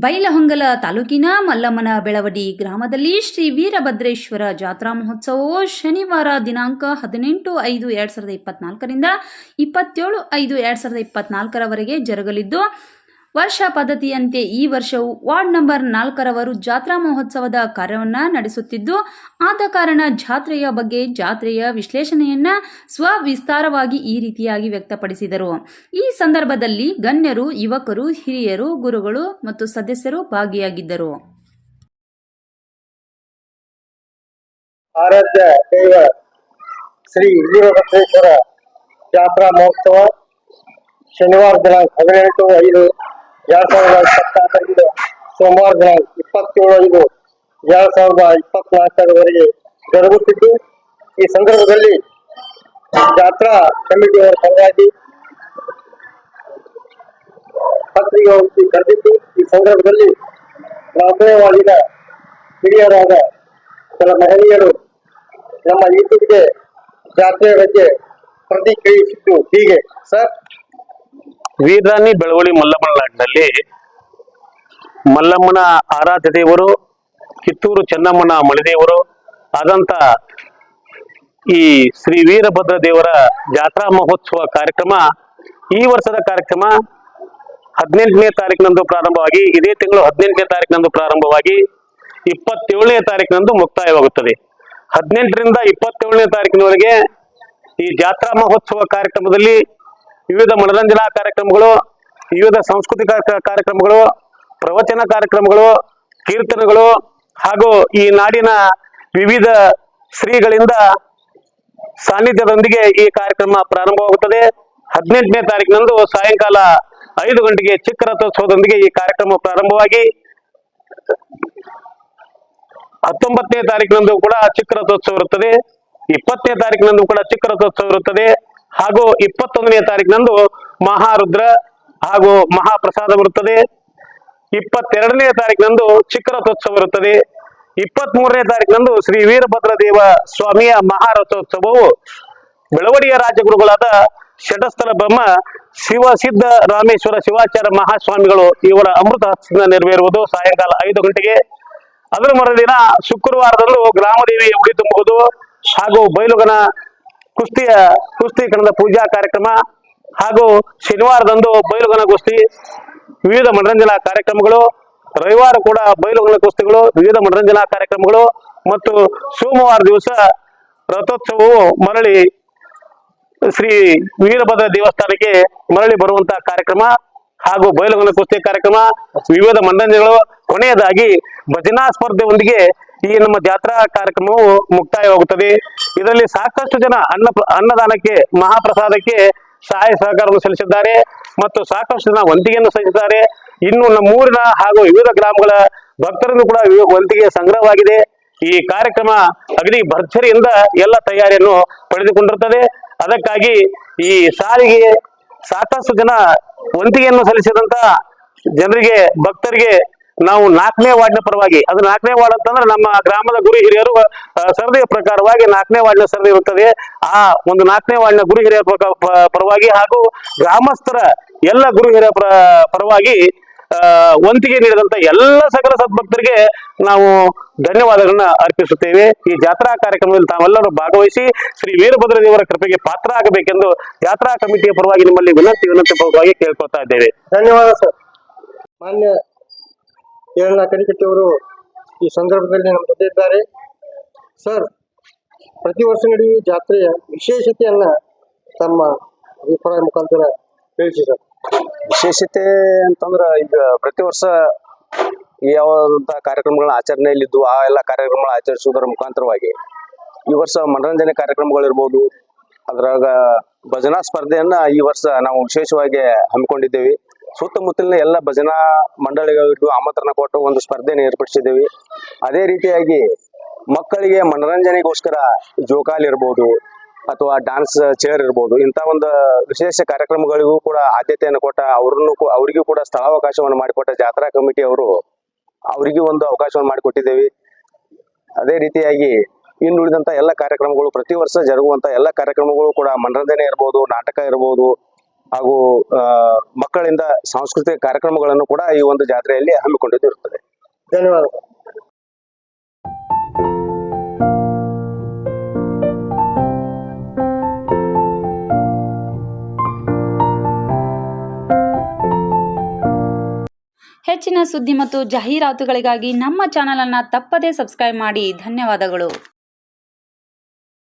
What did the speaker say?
ಬೈಲಹೊಂಗಲ ತಾಲೂಕಿನ ಮಲ್ಲಮ್ಮನ ಬೆಳವಡಿ ಗ್ರಾಮದಲ್ಲಿ ಶ್ರೀ ವೀರಭದ್ರೇಶ್ವರ ಜಾತ್ರಾ ಮಹೋತ್ಸವವು ಶನಿವಾರ ದಿನಾಂಕ ಹದಿನೆಂಟು ಐದು ಎರಡು ಸಾವಿರದ ಇಪ್ಪತ್ನಾಲ್ಕರಿಂದ ಇಪ್ಪತ್ತೇಳು ಐದು ಎರಡು ಸಾವಿರದ ಇಪ್ಪತ್ನಾಲ್ಕರವರೆಗೆ ಜರುಗಲಿದ್ದು ವರ್ಷ ಪದ್ಧತಿಯಂತೆ ಈ ವರ್ಷವು ವಾರ್ಡ್ ನಂಬರ್ ನಾಲ್ಕರವರು ಜಾತ್ರಾ ಮಹೋತ್ಸವದ ಕಾರ್ಯವನ್ನು ನಡೆಸುತ್ತಿದ್ದು, ಆದ ಕಾರಣ ಜಾತ್ರೆಯ ಬಗ್ಗೆ ಜಾತ್ರೆಯ ವಿಶ್ಲೇಷಣೆಯನ್ನ ಸ್ವವಿಸ್ತಾರವಾಗಿ ಈ ರೀತಿಯಾಗಿ ವ್ಯಕ್ತಪಡಿಸಿದರು. ಈ ಸಂದರ್ಭದಲ್ಲಿ ಗಣ್ಯರು, ಯುವಕರು, ಹಿರಿಯರು, ಗುರುಗಳು ಮತ್ತು ಸದಸ್ಯರು ಭಾಗಿಯಾಗಿದ್ದರು. ಆರಾಧ್ಯ ಶ್ರೀ ವೀರಭದ್ರೇಶ್ವರ ಜಾತ್ರಾ ಮಹೋತ್ಸವ ಶನಿವಾರ ದಿನಾಂಕ ಹದಿನೆಂಟು ಐದು ಎರಡ್ ಸಾವಿರದ ಇಪ್ಪತ್ತಾರರಿಂದ ಸೋಮವಾರ ದಿನಾಂಕ ಇಪ್ಪತ್ತೇಳು ಎರಡ್ ಸಾವಿರದ ಇಪ್ಪತ್ನಾಲ್ಕರವರೆಗೆ ಜರುಗುತ್ತಿದ್ದು, ಈ ಸಂದರ್ಭದಲ್ಲಿ ಜಾತ್ರಾ ಕಮಿಟಿಯವರ ಪರವಾಗಿ ಪತ್ರಿಕೆ ಕರೆದಿದ್ದು, ಈ ಸಂದರ್ಭದಲ್ಲಿ ನಾಮಯವಾಗಿನ ಹಿರಿಯರಾದ ಕೆಲ ಮಹನೀಯರು ನಮ್ಮ ಯೂಟ್ಯೂಬ್ಗೆ ಜಾತ್ರೆಯ ಬಗ್ಗೆ ಪ್ರತಿಕ್ರಿಯಿಸಿದ್ದು ಹೀಗೆ. ಸರ್ ವೀರರಾಣಿ ಬೆಳವಳಿ ಮಲ್ಲಮ್ಮನ ನಾಡಿನಲ್ಲಿ ಮಲ್ಲಮ್ಮನ ಆರಾಧ್ಯ ದೇವರು ಕಿತ್ತೂರು ಚೆನ್ನಮ್ಮನ ಮಳಿದೇವರು ಆದಂತ ಈ ಶ್ರೀ ವೀರಭದ್ರ ದೇವರ ಜಾತ್ರಾ ಮಹೋತ್ಸವ ಕಾರ್ಯಕ್ರಮ ಈ ವರ್ಷದ ಕಾರ್ಯಕ್ರಮ ಹದಿನೆಂಟನೇ ತಾರೀಕಿನಂದು ಪ್ರಾರಂಭವಾಗಿ, ಇದೇ ತಿಂಗಳು ಹದಿನೆಂಟನೇ ತಾರೀಕಿನಂದು ಪ್ರಾರಂಭವಾಗಿ ಇಪ್ಪತ್ತೇಳನೇ ತಾರೀಕಿನಂದು ಮುಕ್ತಾಯವಾಗುತ್ತದೆ. ಹದಿನೆಂಟರಿಂದ ಇಪ್ಪತ್ತೇಳನೇ ತಾರೀಕಿನವರೆಗೆ ಈ ಜಾತ್ರಾ ಮಹೋತ್ಸವ ಕಾರ್ಯಕ್ರಮದಲ್ಲಿ ವಿವಿಧ ಮನರಂಜನಾ ಕಾರ್ಯಕ್ರಮಗಳು, ವಿವಿಧ ಸಾಂಸ್ಕೃತಿಕ ಕಾರ್ಯಕ್ರಮಗಳು, ಪ್ರವಚನ ಕಾರ್ಯಕ್ರಮಗಳು, ಕೀರ್ತನೆಗಳು ಹಾಗೂ ಈ ನಾಡಿನ ವಿವಿಧ ಶ್ರೀಗಳಿಂದ ಸಾನ್ನಿಧ್ಯದೊಂದಿಗೆ ಈ ಕಾರ್ಯಕ್ರಮ ಪ್ರಾರಂಭವಾಗುತ್ತದೆ. ಹದಿನೆಂಟನೇ ತಾರೀಕಿನಂದು ಸಾಯಂಕಾಲ ಐದು ಗಂಟೆಗೆ ಚಿಕ್ಕ ರಥೋತ್ಸವದೊಂದಿಗೆ ಈ ಕಾರ್ಯಕ್ರಮ ಪ್ರಾರಂಭವಾಗಿ, ಹತ್ತೊಂಬತ್ತನೇ ತಾರೀಕಿನಂದು ಕೂಡ ಚಿಕ್ಕ ರಥೋತ್ಸವ ಇರುತ್ತದೆ. ಇಪ್ಪತ್ತನೇ ತಾರೀಕಿನಂದು ಕೂಡ ಚಿಕ್ಕ ರಥೋತ್ಸವ ಇರುತ್ತದೆ. ಹಾಗೂ ಇಪ್ಪತ್ತೊಂದನೇ ತಾರೀಕಿನಂದು ಮಹಾರುದ್ರ ಹಾಗೂ ಮಹಾಪ್ರಸಾದ ಬರುತ್ತದೆ. ಇಪ್ಪತ್ತೆರಡನೇ ತಾರೀಕಿನಂದು ಚಿಕ್ಕರಥೋತ್ಸವ ಇರುತ್ತದೆ ಇಪ್ಪತ್ತ್ ಮೂರನೇ ತಾರೀಕಿನಂದು ಶ್ರೀ ವೀರಭದ್ರ ದೇವ ಸ್ವಾಮಿಯ ಮಹಾರಥೋತ್ಸವವು ಬೆಳವಡಿಯ ರಾಜಗುರುಗಳಾದ ಷಟಸ್ಥಲ ಬ್ರಹ್ಮ, ಶಿವ ಸಿದ್ಧ ರಾಮೇಶ್ವರ ಶಿವಾಚಾರ್ಯ ಮಹಾಸ್ವಾಮಿಗಳು ಇವರ ಅಮೃತ ಹಸ್ತದಿಂದ ನೆರವೇರುವುದು ಸಾಯಂಕಾಲ ಐದು ಗಂಟೆಗೆ. ಅದರ ಮರುದಿನ ಶುಕ್ರವಾರದಂದು ಗ್ರಾಮದೇವಿಯ ಉಡಿ ತುಂಬುವುದು ಹಾಗೂ ಬೈಲುಗನ ಕುಸ್ತಿಯ ಕುಸ್ತಿ ಕಣದ ಪೂಜಾ ಕಾರ್ಯಕ್ರಮ ಹಾಗೂ ಶನಿವಾರದಂದು ಬಯಲುಗನ ಕುಸ್ತಿ, ವಿವಿಧ ಮನರಂಜನಾ ಕಾರ್ಯಕ್ರಮಗಳು, ರವಿವಾರ ಕೂಡ ಬಯಲುಗನ ಕುಸ್ತಿಗಳು, ವಿವಿಧ ಮನರಂಜನಾ ಕಾರ್ಯಕ್ರಮಗಳು ಮತ್ತು ಸೋಮವಾರ ದಿವಸ ರಥೋತ್ಸವವು ಮರಳಿ ಶ್ರೀ ವೀರಭದ್ರ ದೇವಸ್ಥಾನಕ್ಕೆ ಮರಳಿ ಬರುವಂತಹ ಕಾರ್ಯಕ್ರಮ ಹಾಗೂ ಬಯಲುಗನ ಕುಸ್ತಿ ಕಾರ್ಯಕ್ರಮ, ವಿವಿಧ ಮನರಂಜನೆಗಳು. ಕೊನೆಯದಾಗಿ ಭಜನಾ ಸ್ಪರ್ಧೆಯೊಂದಿಗೆ ಈ ನಮ್ಮ ಜಾತ್ರಾ ಕಾರ್ಯಕ್ರಮವು ಮುಕ್ತಾಯವಾಗುತ್ತದೆ. ಇದರಲ್ಲಿ ಸಾಕಷ್ಟು ಜನ ಅನ್ನ ಅನ್ನದಾನಕ್ಕೆ, ಮಹಾಪ್ರಸಾದಕ್ಕೆ ಸಹಾಯ ಸಹಕಾರವನ್ನು ಸಲ್ಲಿಸಿದ್ದಾರೆ ಮತ್ತು ಸಾಕಷ್ಟು ಜನ ವಂತಿಗೆಯನ್ನು ಸಲ್ಲಿಸಿದ್ದಾರೆ. ಇನ್ನು ನಮ್ಮೂರಿನ ಹಾಗೂ ವಿವಿಧ ಗ್ರಾಮಗಳ ಭಕ್ತರನ್ನು ಕೂಡ ವಂತಿಗೆ ಸಂಗ್ರಹವಾಗಿದೆ. ಈ ಕಾರ್ಯಕ್ರಮ ಅಗ್ನಿ ಭರ್ಜರಿಯಿಂದ ಎಲ್ಲ ತಯಾರಿಯನ್ನು ಪಡೆದುಕೊಂಡಿರುತ್ತದೆ. ಅದಕ್ಕಾಗಿ ಈ ಸಾರಿಗೆ ಸಾಕಷ್ಟು ಜನ ವಂತಿಗೆಯನ್ನು ಸಲ್ಲಿಸಿದಂತ ಜನರಿಗೆ, ಭಕ್ತರಿಗೆ ನಾವು ನಾಲ್ಕನೇ ವಾರ್ಡ್ನ ಪರವಾಗಿ ಅದು ನಾಲ್ಕನೇ ವಾರ್ಡ್ ಅಂತಂದ್ರೆ ನಮ್ಮ ಗ್ರಾಮದ ಗುರು ಹಿರಿಯರು ಸರದಿಯ ಪ್ರಕಾರವಾಗಿ ನಾಲ್ಕನೇ ವಾರ್ಡ್ನ ಸರದಿ ಇರುತ್ತದೆ ಆ ಒಂದು ನಾಲ್ಕನೇ ವಾರ್ಡ್ನ ಗುರು ಹಿರಿಯರ ಪರವಾಗಿ ಹಾಗೂ ಗ್ರಾಮಸ್ಥರ ಎಲ್ಲ ಗುರು ಹಿರಿಯ ಪರ- ಪರವಾಗಿ ಆ, ವಂತಿಗೆ ನೀಡಿದಂತ ಎಲ್ಲ ಸಕಲ ಸದ್ಭಕ್ತರಿಗೆ ನಾವು ಧನ್ಯವಾದಗಳನ್ನ ಅರ್ಪಿಸುತ್ತೇವೆ. ಈ ಜಾತ್ರಾ ಕಾರ್ಯಕ್ರಮದಲ್ಲಿ ತಾವೆಲ್ಲರೂ ಭಾಗವಹಿಸಿ ಶ್ರೀ ವೀರಭದ್ರ ದೇವರ ಕೃಪೆಗೆ ಪಾತ್ರ ಆಗಬೇಕೆಂದು ಜಾತ್ರಾ ಕಮಿಟಿಯ ಪರವಾಗಿ ನಿಮ್ಮಲ್ಲಿ ವಿನಂತಿ ವಿನಂತಿ ಪೂರ್ವಕವಾಗಿ ಕೇಳ್ಕೊತಾ ಇದ್ದೇವೆ. ಧನ್ಯವಾದ ಸರ್. ಮಾನ್ಯ ಕೇರಳ ಕರಿಕಟ್ಟಿಯವರು ಈ ಸಂದರ್ಭದಲ್ಲಿ ನಮ್ಮ ಜೊತೆ ಇದ್ದಾರೆ. ಸರ್, ಪ್ರತಿ ವರ್ಷ ನಡೆಯುವ ಜಾತ್ರೆಯ ವಿಶೇಷತೆಯನ್ನ ತಮ್ಮ ಅಭಿಪ್ರಾಯ ಮುಖಾಂತರ ಸರ್ ವಿಶೇಷತೆ ಅಂತಂದ್ರ ಈಗ ಪ್ರತಿ ವರ್ಷ ಯಾವಂತ ಕಾರ್ಯಕ್ರಮಗಳನ್ನ ಆಚರಣೆಯಲ್ಲಿದ್ದು, ಆ ಎಲ್ಲ ಕಾರ್ಯಕ್ರಮಗಳ ಆಚರಿಸುವುದರ ಮುಖಾಂತರವಾಗಿ ಈ ವರ್ಷ ಮನರಂಜನೆ ಕಾರ್ಯಕ್ರಮಗಳಿರ್ಬೋದು. ಅದ್ರಾಗ ಭಜನಾ ಸ್ಪರ್ಧೆಯನ್ನ ಈ ವರ್ಷ ನಾವು ವಿಶೇಷವಾಗಿ ಹಮ್ಮಿಕೊಂಡಿದ್ದೇವೆ. ಸುತ್ತಮುತ್ತಲಿನ ಎಲ್ಲ ಭಜನಾ ಮಂಡಳಿಗಳಿಗೂ ಆಮಂತ್ರಣ ಕೊಟ್ಟು ಒಂದು ಸ್ಪರ್ಧೆಯನ್ನು ಏರ್ಪಡಿಸಿದ್ದೇವೆ. ಅದೇ ರೀತಿಯಾಗಿ ಮಕ್ಕಳಿಗೆ ಮನರಂಜನೆಗೋಸ್ಕರ ಜೋಕಾಲಿ ಇರ್ಬೋದು ಅಥವಾ ಡಾನ್ಸ್ ಚೇರ್ ಇರ್ಬೋದು, ಇಂಥ ಒಂದು ವಿಶೇಷ ಕಾರ್ಯಕ್ರಮಗಳಿಗೂ ಕೂಡ ಆದ್ಯತೆಯನ್ನು ಕೊಟ್ಟ ಅವ್ರನ್ನು ಅವರಿಗೂ ಕೂಡ ಸ್ಥಳಾವಕಾಶವನ್ನು ಮಾಡಿಕೊಟ್ಟ ಜಾತ್ರಾ ಕಮಿಟಿ ಅವರು ಅವರಿಗೂ ಒಂದು ಅವಕಾಶವನ್ನು ಮಾಡಿಕೊಟ್ಟಿದ್ದೇವೆ. ಅದೇ ರೀತಿಯಾಗಿ ಇನ್ನುಳಿದಂಥ ಎಲ್ಲ ಕಾರ್ಯಕ್ರಮಗಳು ಪ್ರತಿ ವರ್ಷ ಜರುಗುವಂಥ ಎಲ್ಲ ಕಾರ್ಯಕ್ರಮಗಳು ಕೂಡ ಮನರಂಜನೆ ಇರ್ಬೋದು, ನಾಟಕ ಇರ್ಬೋದು ಹಾಗೂ ಮಕ್ಕಳಿಂದ ಸಾಂಸ್ಕೃತಿಕ ಕಾರ್ಯಕ್ರಮಗಳನ್ನು ಕೂಡ ಈ ಒಂದು ಜಾತ್ರೆಯಲ್ಲಿ ಹಮ್ಮಿಕೊಂಡಿದ್ದು ಇರುತ್ತದೆ. ಧನ್ಯವಾದ ಹೆಚ್ಚಿನ ಸುದ್ದಿ ಮತ್ತು ಜಾಹೀರಾತುಗಳಿಗಾಗಿ ನಮ್ಮ ಚಾನಲನ್ನು ತಪ್ಪದೇ ಸಬ್ಸ್ಕ್ರೈಬ್ ಮಾಡಿ. ಧನ್ಯವಾದಗಳು.